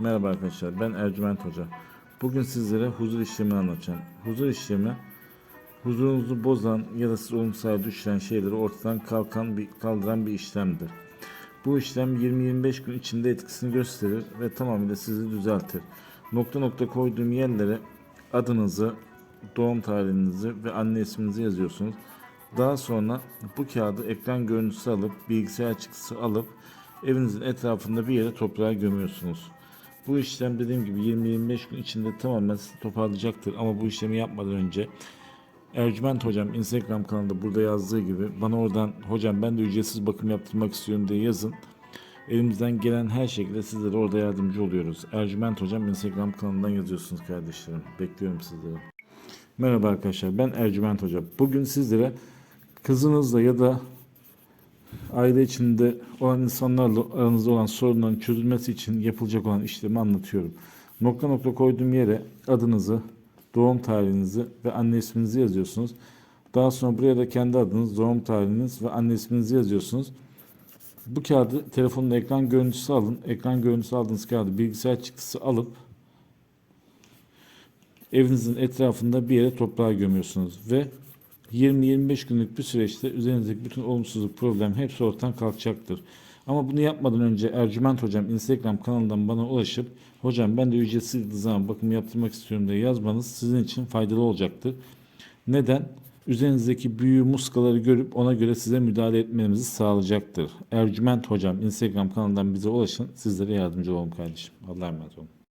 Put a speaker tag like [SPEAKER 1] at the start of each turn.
[SPEAKER 1] Merhaba arkadaşlar, ben Ercüment Hoca. Bugün sizlere huzur işlemini anlatacağım. Huzur işlemi, huzurunuzu bozan ya da siz olumsuz hale düşüren şeyleri ortadan kalkan bir, kaldıran bir işlemdir. Bu işlem 20-25 gün içinde etkisini gösterir ve tamamıyla sizi düzeltir. Nokta nokta koyduğum yerlere adınızı, doğum tarihinizi ve anne isminizi yazıyorsunuz. Daha sonra bu kağıdı ekran görüntüsü alıp bilgisayar çıktısı alıp evinizin etrafında bir yere toprağa gömüyorsunuz. Bu işlem dediğim gibi 20-25 gün içinde tamamen toparlayacaktır ama bu işlemi yapmadan önce Ercüment hocam Instagram kanalında burada yazdığı gibi bana oradan hocam ben de ücretsiz bakım yaptırmak istiyorum diye yazın. Elimizden gelen her şekilde sizlere orada yardımcı oluyoruz. Ercüment hocam Instagram kanalından yazıyorsunuz kardeşlerim. Bekliyorum sizleri. Merhaba arkadaşlar ben Ercüment hocam. Bugün sizlere kızınızla ya da aile içinde olan insanlarla aranızda olan sorunların çözülmesi için yapılacak olan işlemi anlatıyorum. Nokta nokta koyduğum yere adınızı, doğum tarihinizi ve anne isminizi yazıyorsunuz. Daha sonra buraya da kendi adınız, doğum tarihiniz ve anne isminizi yazıyorsunuz. Bu kağıdı telefonun ekran görüntüsü alın. Ekran görüntüsü aldığınız kağıdı bilgisayar çıktısı alıp evinizin etrafında bir yere toprağa gömüyorsunuz ve 20-25 günlük bir süreçte üzerinizdeki bütün olumsuzluk, problem hepsi ortadan kalkacaktır. Ama bunu yapmadan önce Ercüment Hocam Instagram kanalından bana ulaşıp hocam ben de ücretsiz zaman bakım yaptırmak istiyorum diye yazmanız sizin için faydalı olacaktır. Neden? Üzerinizdeki büyü muskaları görüp ona göre size müdahale etmemizi sağlayacaktır. Ercüment Hocam Instagram kanalından bize ulaşın. Sizlere yardımcı olun kardeşim. Allah'a emanet olun.